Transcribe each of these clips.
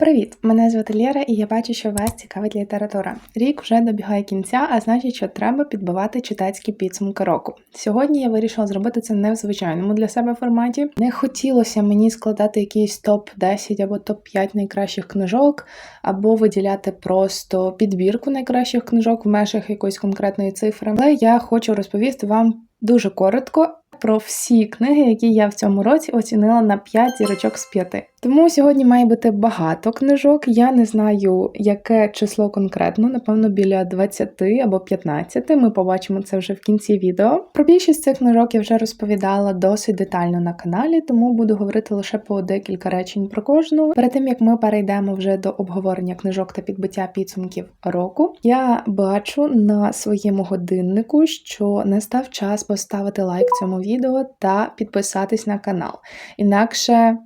Привіт! Мене звати Лєра, і я бачу, що вас цікавить література. Рік вже добігає кінця, а значить, що треба підбивати читацькі підсумки року. Сьогодні я вирішила зробити це не в звичайному для себе форматі. Не хотілося мені складати якийсь топ 10 або топ 5 найкращих книжок, або виділяти просто підбірку найкращих книжок в межах якоїсь конкретної цифри. Але я хочу розповісти вам дуже коротко про всі книги, які я в цьому році оцінила на 5 зірочок з 5. Тому сьогодні має бути багато книжок. Я не знаю, яке число конкретно, напевно, біля 20 або 15. Ми побачимо це вже в кінці відео. Про більшість цих книжок я вже розповідала досить детально на каналі, тому буду говорити лише по декілька речень про кожну. Перед тим як ми перейдемо вже до обговорення книжок та підбиття підсумків року, я бачу на своєму годиннику, що настав час поставити лайк цьому відео та підписатись на канал. Інакше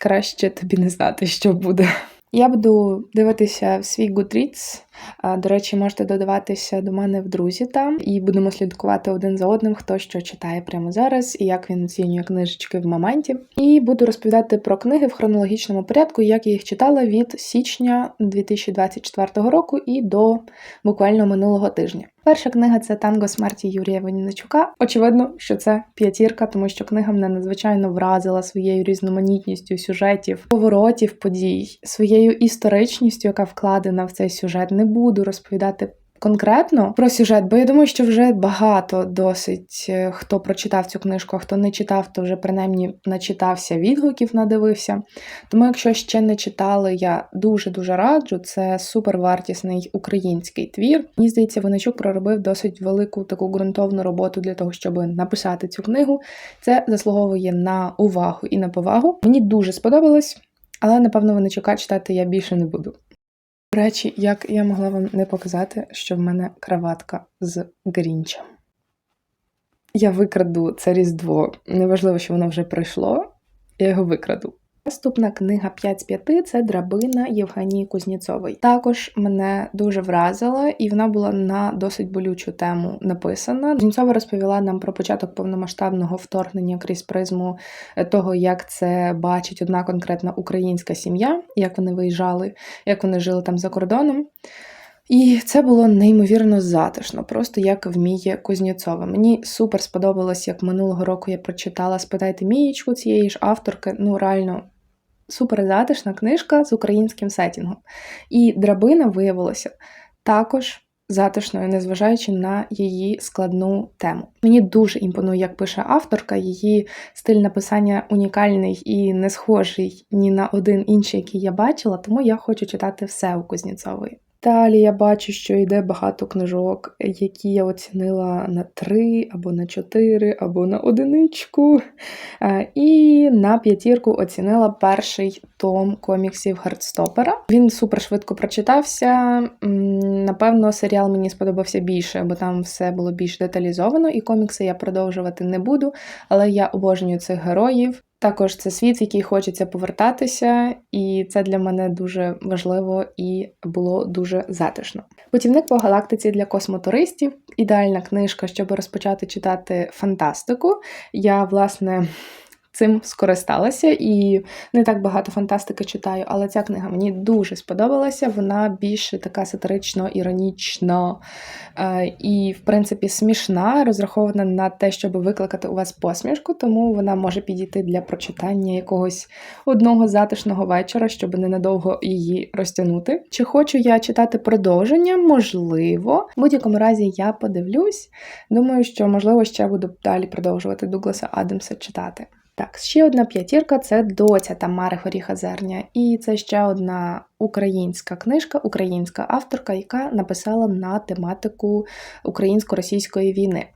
краще тобі не знати, що буде. Я буду дивитися в свій Goodreads. До речі, можете додаватися до мене в друзі там, і будемо слідкувати один за одним, хто що читає прямо зараз і як він оцінює книжечки в моменті. І буду розповідати про книги в хронологічному порядку, як я їх читала від січня 2024 року і до буквально минулого тижня. Перша книга це Танго смерті Юрія Веніничука. Очевидно, що це п'ятірка, тому що книга мене надзвичайно вразила своєю різноманітністю сюжетів, поворотів подій, своєю історичністю, яка вкладена в цей сюжет. Не буду розповідати конкретно про сюжет, бо я думаю, що вже багато досить е, хто прочитав цю книжку, а хто не читав, то вже принаймні начитався відгуків, надивився. Тому, якщо ще не читали, я дуже-дуже раджу. Це супервартісний український твір. Мені здається, Виничук проробив досить велику таку ґрунтовну роботу для того, щоб написати цю книгу. Це заслуговує на увагу і на повагу. Мені дуже сподобалось. Але, напевно, Виничука читати я більше не буду. До речі, як я могла вам не показати, що в мене краватка з Грінчем. Я викраду це Різдво. Неважливо, що воно вже пройшло, я його викраду. Наступна книга 5 з 5 це драбина Євгенії Кузніцової. Також мене дуже вразила, і вона була на досить болючу тему написана. Кузніцова розповіла нам про початок повномасштабного вторгнення крізь призму е, того, як це бачить одна конкретна українська сім'я, як вони виїжджали, як вони жили там за кордоном. І це було неймовірно затишно, просто як вміє Кузнєцова. Мені супер сподобалось, як минулого року я прочитала Спитайте мієчку цієї ж авторки. Ну, реально супер затишна книжка з українським сетінгом. І драбина виявилася також затишною, незважаючи на її складну тему. Мені дуже імпонує, як пише авторка, її стиль написання унікальний і не схожий ні на один інший, який я бачила, тому я хочу читати все у Кузніцової. Далі я бачу, що йде багато книжок, які я оцінила на 3, або на 4, або на одиничку. Е, і на п'ятірку оцінила перший том коміксів Гардстопера. Він супер швидко прочитався. Напевно, серіал мені сподобався більше, бо там все було більш деталізовано, і комікси я продовжувати не буду. Але я обожнюю цих героїв. Також це світ, в який хочеться повертатися, і це для мене дуже важливо і було дуже затишно. Путівник по галактиці для космотуристів ідеальна книжка, щоб розпочати читати фантастику. Я, власне, цим скористалася і не так багато фантастики читаю, але ця книга мені дуже сподобалася. Вона більше така сатирично, іронічно е, і, в принципі, смішна, розрахована на те, щоб викликати у вас посмішку, тому вона може підійти для прочитання якогось одного затишного вечора, щоб ненадовго її розтягнути. Чи хочу я читати продовження? Можливо. В будь-якому разі я подивлюсь. Думаю, що можливо ще буду далі продовжувати Дугласа Адамса читати. Так, ще одна п'ятірка це доця Тамари Горіха Зерня. І це ще одна українська книжка, українська авторка, яка написала на тематику українсько-російської війни.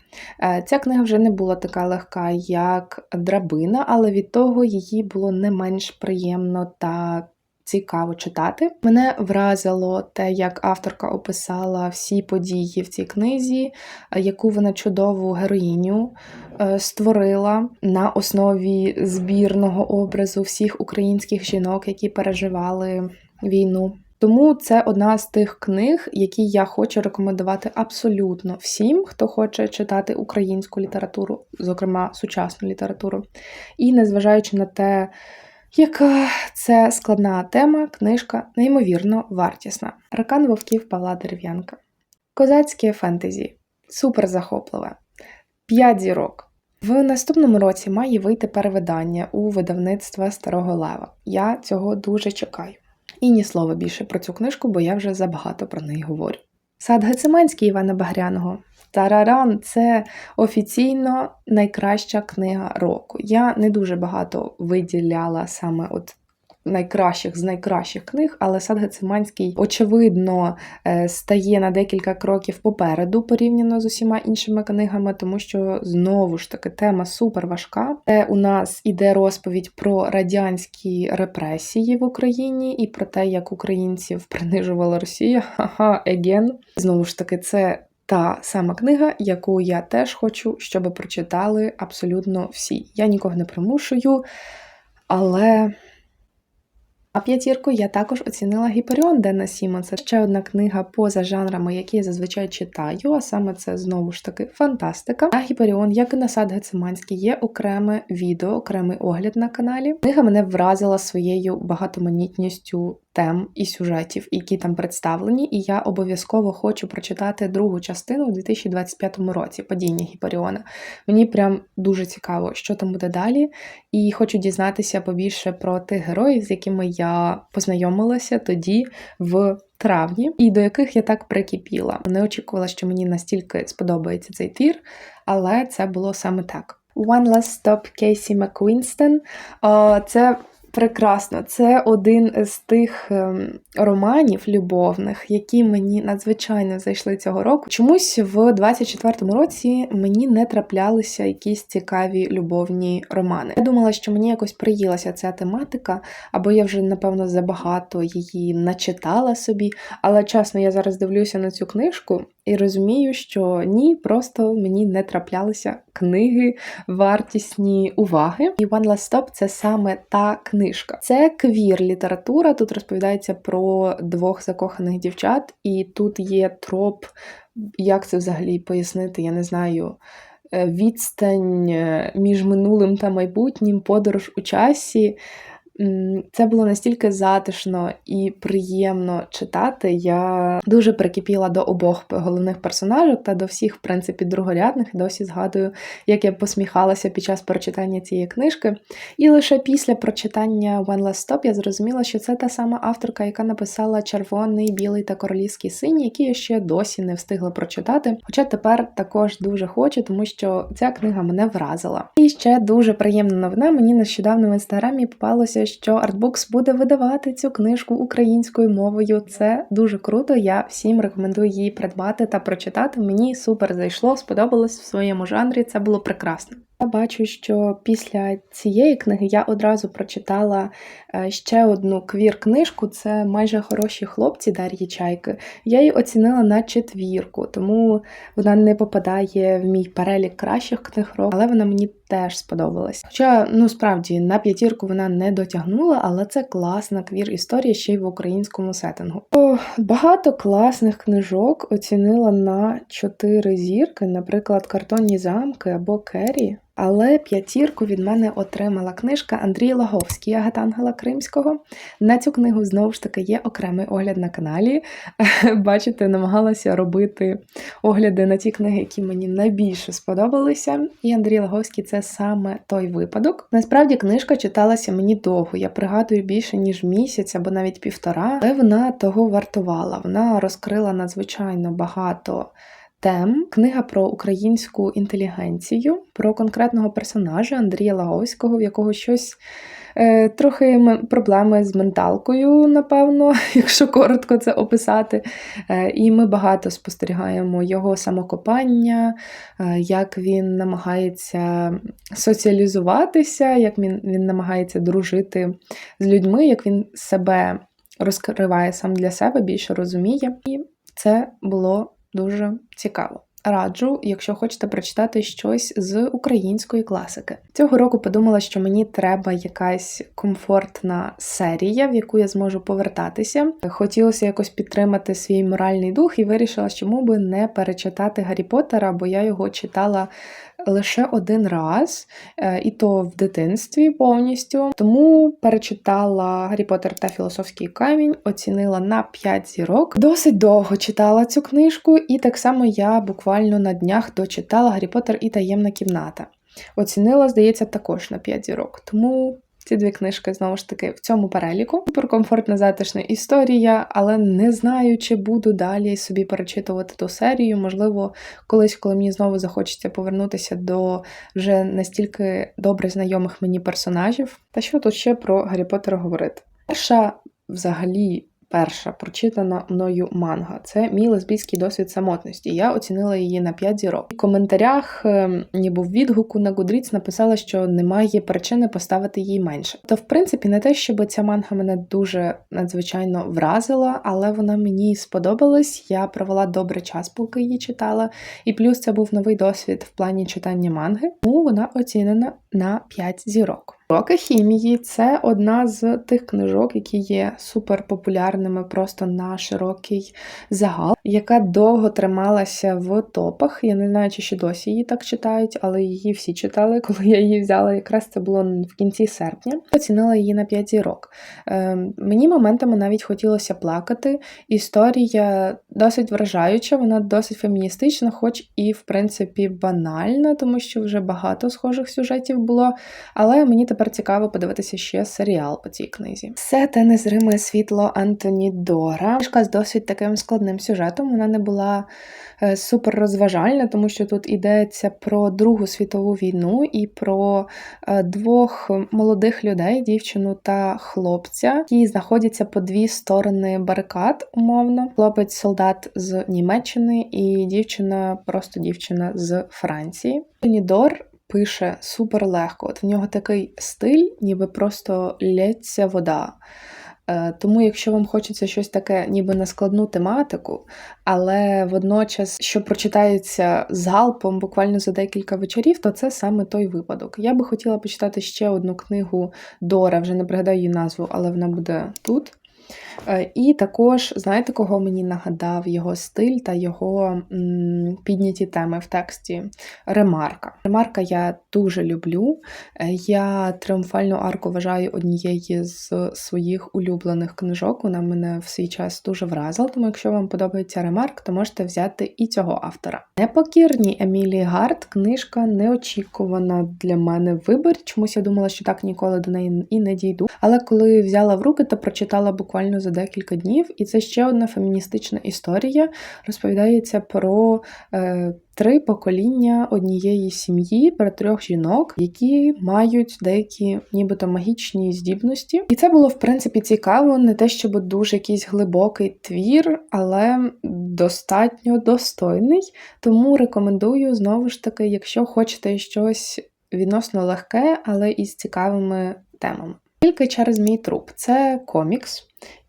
Е, ця книга вже не була така легка, як драбина, але від того її було не менш приємно та цікаво читати. Мене вразило те, як авторка описала всі події в цій книзі, яку вона чудову героїню е, створила на основі збірного образу всіх українських жінок, які переживали війну. Тому це одна з тих книг, які я хочу рекомендувати абсолютно всім, хто хоче читати українську літературу, зокрема сучасну літературу. І незважаючи на те, Яка це складна тема, книжка неймовірно вартісна. Ракан вовків Павла Дерев'янка. Козацьке фентезі. Супер захопливе. П'ять зірок. В наступному році має вийти перевидання у видавництва Старого Лева. Я цього дуже чекаю. І ні слова більше про цю книжку, бо я вже забагато про неї говорю. Сад Гециманський Івана Багряного. Тараран це офіційно найкраща книга року. Я не дуже багато виділяла саме от найкращих з найкращих книг, але сад Гециманський, очевидно, е, стає на декілька кроків попереду порівняно з усіма іншими книгами, тому що знову ж таки тема супер важка. Це у нас іде розповідь про радянські репресії в Україні і про те, як українців принижувала Росія. Ха-ха, еген. Знову ж таки, це. Та сама книга, яку я теж хочу, щоб прочитали абсолютно всі. Я нікого не примушую, але а п'ятірку я також оцінила Гіперіон Дена Сімонса. Ще одна книга поза жанрами, які я зазвичай читаю, а саме це знову ж таки фантастика. А Гіперіон, як і насад Гециманський, є окреме відео, окремий огляд на каналі. Книга мене вразила своєю багатоманітністю тем і сюжетів, які там представлені, і я обов'язково хочу прочитати другу частину у 2025 році падіння Гіперіона. Мені прям дуже цікаво, що там буде далі, і хочу дізнатися побільше про тих героїв, з якими я познайомилася тоді в травні, і до яких я так прикипіла. Не очікувала, що мені настільки сподобається цей твір, але це було саме так. One Last Stop Кейсі Маквінстон. Це прекрасно. Це один з тих ем, романів любовних, які мені надзвичайно зайшли цього року. Чомусь в 24-му році мені не траплялися якісь цікаві любовні романи. Я думала, що мені якось приїлася ця тематика, або я вже, напевно, забагато її начитала собі. Але чесно, я зараз дивлюся на цю книжку і розумію, що ні, просто мені не траплялися книги, вартісні уваги. І One Last Stop – це саме та книжка. Це квір література. Тут розповідається про двох закоханих дівчат, і тут є троп, як це взагалі пояснити, я не знаю. Е, відстань е, між минулим та майбутнім, подорож у часі. Це було настільки затишно і приємно читати. Я дуже прикипіла до обох головних персонажів та до всіх, в принципі, другорядних. Досі згадую, як я посміхалася під час прочитання цієї книжки. І лише після прочитання One Last Stop я зрозуміла, що це та сама авторка, яка написала Червоний, білий та королівський синій, які я ще досі не встигла прочитати. Хоча тепер також дуже хочу, тому що ця книга мене вразила. І ще дуже приємна новина. Мені нещодавно в інстаграмі попалося що Artbooks буде видавати цю книжку українською мовою. Це дуже круто. Я всім рекомендую її придбати та прочитати. Мені супер зайшло, сподобалось в своєму жанрі. Це було прекрасно. Я бачу, що після цієї книги я одразу прочитала е, ще одну квір-книжку це майже хороші хлопці Дар'ї Чайки. Я її оцінила на четвірку, тому вона не попадає в мій перелік кращих книг року, але вона мені теж сподобалась. Хоча, ну справді, на п'ятірку вона не дотягнула, але це класна квір-історія ще й в українському сеттингу. О, Багато класних книжок оцінила на чотири зірки, наприклад, картонні замки або Керрі. Але п'ятірку від мене отримала книжка Андрій Лаговський Агатангела Кримського. На цю книгу знову ж таки є окремий огляд на каналі. Бачите, намагалася робити огляди на ті книги, які мені найбільше сподобалися. І Андрій Лаговський це саме той випадок. Насправді книжка читалася мені довго. Я пригадую більше ніж місяць або навіть півтора, але вона того вартувала. Вона розкрила надзвичайно багато тем. Книга про українську інтелігенцію, про конкретного персонажа Андрія Лаговського, в якого щось. Е, трохи проблеми з менталкою, напевно, якщо коротко це описати. Е, і ми багато спостерігаємо його самокопання, е, як він намагається соціалізуватися, як він, він намагається дружити з людьми, як він себе розкриває сам для себе, більше розуміє. І це було дуже цікаво. Раджу, якщо хочете прочитати щось з української класики. Цього року подумала, що мені треба якась комфортна серія, в яку я зможу повертатися. Хотілося якось підтримати свій моральний дух і вирішила, чому би не перечитати Гаррі Поттера, бо я його читала лише один раз, е, і то в дитинстві повністю. Тому перечитала Гаррі Поттер та Філософський камінь, оцінила на 5 зірок. Досить довго читала цю книжку, і так само я буквально на днях дочитала Гаррі Поттер і таємна кімната. Оцінила, здається, також на 5 зірок. Тому ці дві книжки знову ж таки в цьому переліку. Суперкомфортна затишна історія, але не знаю, чи буду далі собі перечитувати ту серію. Можливо, колись, коли мені знову захочеться повернутися до вже настільки добре знайомих мені персонажів. Та що тут ще про Гаррі Поттера говорити? Перша взагалі перша прочитана мною манга. Це мій лесбійський досвід самотності. Я оцінила її на 5 зірок. В коментарях, ем, ніби в відгуку на Goodreads написала, що немає причини поставити їй менше. То, в принципі, не те, щоб ця манга мене дуже надзвичайно вразила, але вона мені сподобалась. Я провела добрий час, поки її читала. І плюс це був новий досвід в плані читання манги, тому вона оцінена на 5 зірок. Уроки хімії це одна з тих книжок, які є суперпопулярними просто на широкий загал, яка довго трималася в топах. Я не знаю, чи ще досі її так читають, але її всі читали, коли я її взяла. Якраз це було в кінці серпня. Оцінила її на 5 зірок. Е, Мені моментами навіть хотілося плакати. Історія досить вражаюча, вона досить феміністична, хоч і, в принципі, банальна, тому що вже багато схожих сюжетів було. Але мені тепер цікаво подивитися ще серіал по цій книзі. Все те незриме світло Антоні Дора. Книжка з досить таким складним сюжетом. Вона не була е, супер розважальна, тому що тут йдеться про Другу світову війну і про е, двох молодих людей, дівчину та хлопця, які знаходяться по дві сторони барикад, умовно. Хлопець солдат з Німеччини і дівчина, просто дівчина з Франції. Антоні пише супер легко. От в нього такий стиль, ніби просто лється вода. Е, тому, якщо вам хочеться щось таке, ніби на складну тематику, але водночас, що прочитається залпом буквально за декілька вечорів, то це саме той випадок. Я би хотіла почитати ще одну книгу Дора, вже не пригадаю її назву, але вона буде тут. Е, і також, знаєте, кого мені нагадав його стиль та його підняті теми в тексті Ремарка. Ремарка я дуже люблю. Е, я тріумфальну арку вважаю однією з своїх улюблених книжок. Вона мене в свій час дуже вразила, тому якщо вам подобається ремарк, то можете взяти і цього автора. Непокірні Емілії Гарт книжка неочікувана для мене вибір. Чомусь я думала, що так ніколи до неї і не дійду. Але коли взяла в руки, то прочитала буквально за декілька днів. І це ще одна феміністична історія. Розповідається про е, три покоління однієї сім'ї, про трьох жінок, які мають деякі нібито магічні здібності. І це було, в принципі, цікаво, не те, щоб дуже якийсь глибокий твір, але достатньо достойний. Тому рекомендую знову ж таки, якщо хочете щось відносно легке, але із цікавими темами. Тільки через мій труп це комікс.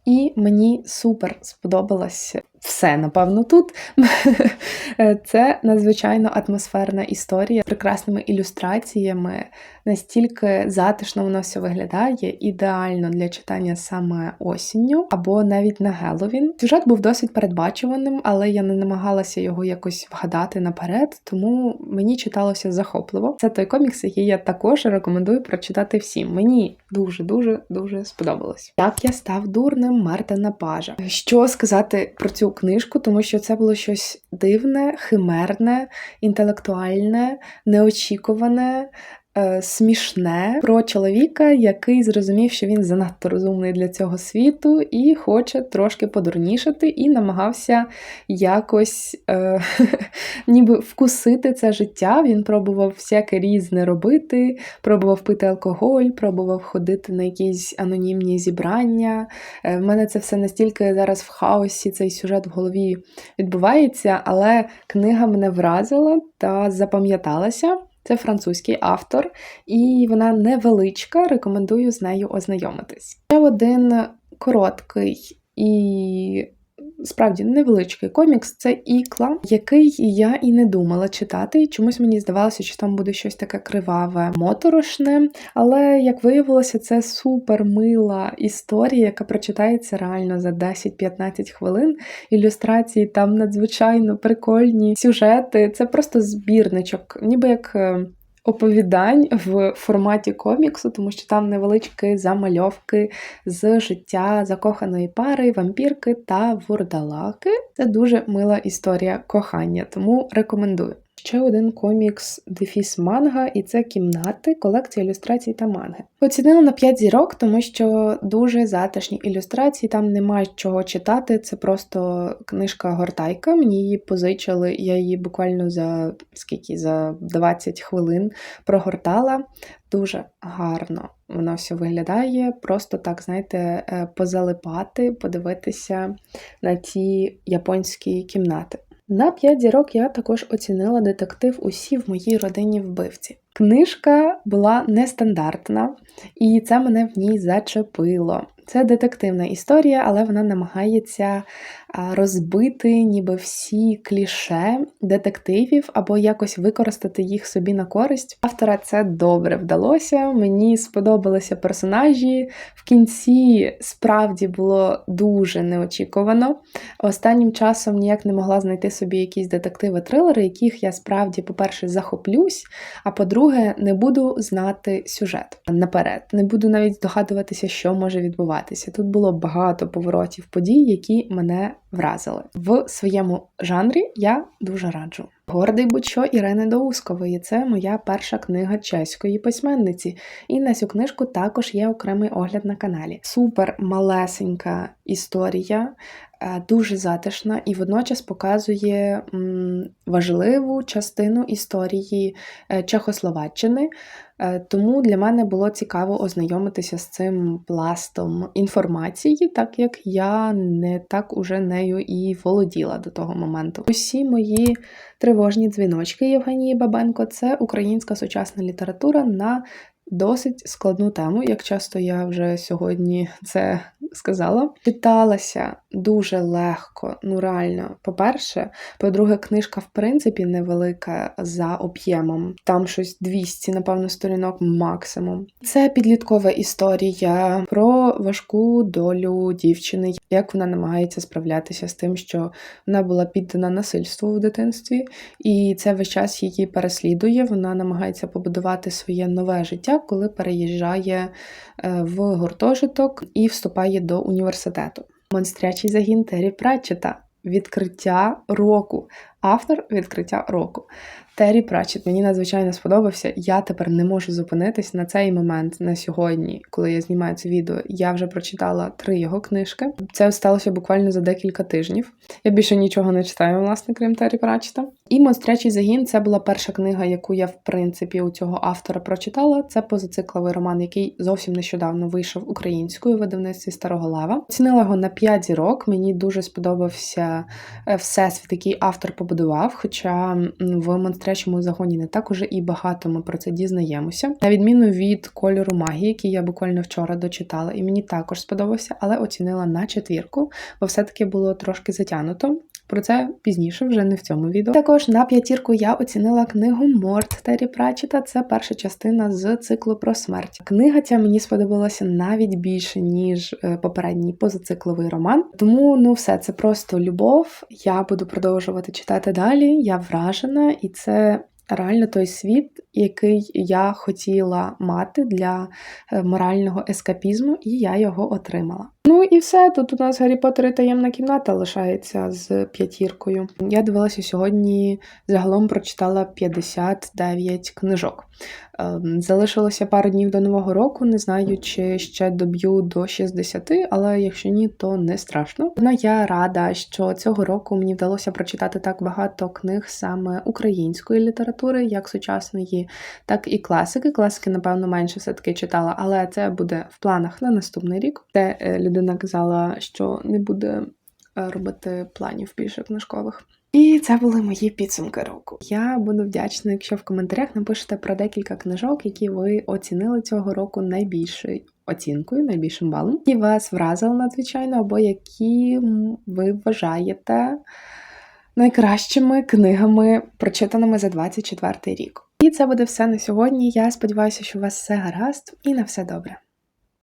І мені супер сподобалось все, напевно, тут. Це надзвичайно атмосферна історія з прекрасними ілюстраціями. Настільки затишно воно все виглядає, ідеально для читання саме осінню або навіть на Геловін. Сюжет був досить передбачуваним, але я не намагалася його якось вгадати наперед, тому мені читалося захопливо. Це той комікс, який я також рекомендую прочитати всім. Мені дуже-дуже дуже сподобалось. Як я став дурним Мартина Пажа. Що сказати про цю книжку, тому що це було щось дивне, химерне, інтелектуальне, неочікуване. Е, смішне про чоловіка, який зрозумів, що він занадто розумний для цього світу, і хоче трошки подурнішати, і намагався якось е, ніби вкусити це життя. Він пробував всяке різне робити, пробував пити алкоголь, пробував ходити на якісь анонімні зібрання. Е, в мене це все настільки зараз в хаосі, цей сюжет в голові відбувається, але книга мене вразила та запам'яталася. Це французький автор, і вона невеличка. Рекомендую з нею ознайомитись. Ще один короткий і справді невеличкий комікс. Це ікла, який я і не думала читати. Чомусь мені здавалося, що там буде щось таке криваве, моторошне. Але як виявилося, це супер мила історія, яка прочитається реально за 10-15 хвилин. Ілюстрації там надзвичайно прикольні сюжети. Це просто збірничок, ніби як. Оповідань в форматі коміксу, тому що там невеличкі замальовки з життя закоханої пари, вампірки та вурдалаки. Це дуже мила історія кохання, тому рекомендую. Ще один комікс Дефіс Манга, і це кімнати, колекція ілюстрацій та манги. Оцінила на 5 зірок, тому що дуже затишні ілюстрації, там немає чого читати. Це просто книжка гортайка. Мені її позичили, я її буквально за скільки за 20 хвилин прогортала. Дуже гарно воно все виглядає. Просто так, знаєте, е, позалипати, подивитися на ті японські кімнати. На 5 зірок я також оцінила детектив Усі в моїй родині вбивці. Книжка була нестандартна, і це мене в ній зачепило. Це детективна історія, але вона намагається розбити ніби всі кліше детективів або якось використати їх собі на користь. Автора це добре вдалося. Мені сподобалися персонажі. В кінці справді було дуже неочікувано. Останнім часом ніяк не могла знайти собі якісь детективи-трилери, яких я справді, по-перше, захоплюсь, а по-друге, не буду знати сюжет наперед. Не буду навіть здогадуватися, що може відбуватися. Тут було багато поворотів подій, які мене вразили. В своєму жанрі я дуже раджу. Гордий будь-що Ірени Доускової це моя перша книга чеської письменниці. І на цю книжку також є окремий огляд на каналі. Супер малесенька історія, дуже затишна і водночас показує важливу частину історії е, Чехословаччини. Е, Тому для мене було цікаво ознайомитися з цим пластом інформації, так як я не так уже нею і володіла до того моменту. Усі мої тривожні дзвіночки Євгенії Бабенко це українська сучасна література на досить складну тему, як часто я вже сьогодні це сказала. Читалася дуже легко, ну реально. По-перше, по-друге, книжка, в принципі, невелика за об'ємом. Там щось 200, напевно, сторінок максимум. Це підліткова історія про важку долю дівчини, як вона намагається справлятися з тим, що вона була піддана насильству в дитинстві, і це весь час її переслідує. Вона намагається побудувати своє нове життя, коли переїжджає е, в гуртожиток і вступає до університету. Монстрячий загін Террі Пратчета. Відкриття року. Автор відкриття року. Террі Пратчет мені надзвичайно сподобався. Я тепер не можу зупинитись на цей момент на сьогодні, коли я знімаю це відео. Я вже прочитала три його книжки. Це сталося буквально за декілька тижнів. Я більше нічого не читаю, власне, крім Террі Пратчета. І Монстрячий загін це була перша книга, яку я, в принципі, у цього автора прочитала. Це позацикловий роман, який зовсім нещодавно вийшов українською у видавництві Старого Лева. Оцінила його на 5 зірок. Мені дуже сподобався е, всесвіт, який автор побудував. Хоча в монстрячому загоні не так уже і багато ми про це дізнаємося. На відміну від кольору магії, який я буквально вчора дочитала, і мені також сподобався, але оцінила на четвірку, бо все-таки було трошки затягнуто. Про це пізніше, вже не в цьому відео. Також на п'ятірку я оцінила книгу Морт Террі Прачета. Це перша частина з циклу про смерть. Книга ця мені сподобалася навіть більше, ніж е, попередній позацикловий роман. Тому ну все це просто любов. Я буду продовжувати читати далі. Я вражена, і це. Реально той світ, який я хотіла мати для е, морального ескапізму, і я його отримала. Ну і все. Тут у нас Гаррі Поттер і таємна кімната лишається з п'ятіркою. Я дивилася сьогодні, загалом прочитала 59 книжок. Ем, Залишилося пару днів до Нового року. Не знаю, чи ще доб'ю до 60, але якщо ні, то не страшно. Ну, я рада, що цього року мені вдалося прочитати так багато книг саме української літератури, як сучасної, так і класики. Класики, напевно, менше все-таки читала, але це буде в планах на наступний рік. Де е, людина казала, що не буде е, робити планів більше книжкових. І це були мої підсумки року. Я буду вдячна, якщо в коментарях напишете про декілька книжок, які ви оцінили цього року найбільшою оцінкою, найбільшим балом, які вас вразили надзвичайно, або які ви вважаєте найкращими книгами, прочитаними за 24 рік. І це буде все на сьогодні. Я сподіваюся, що у вас все гаразд і на все добре.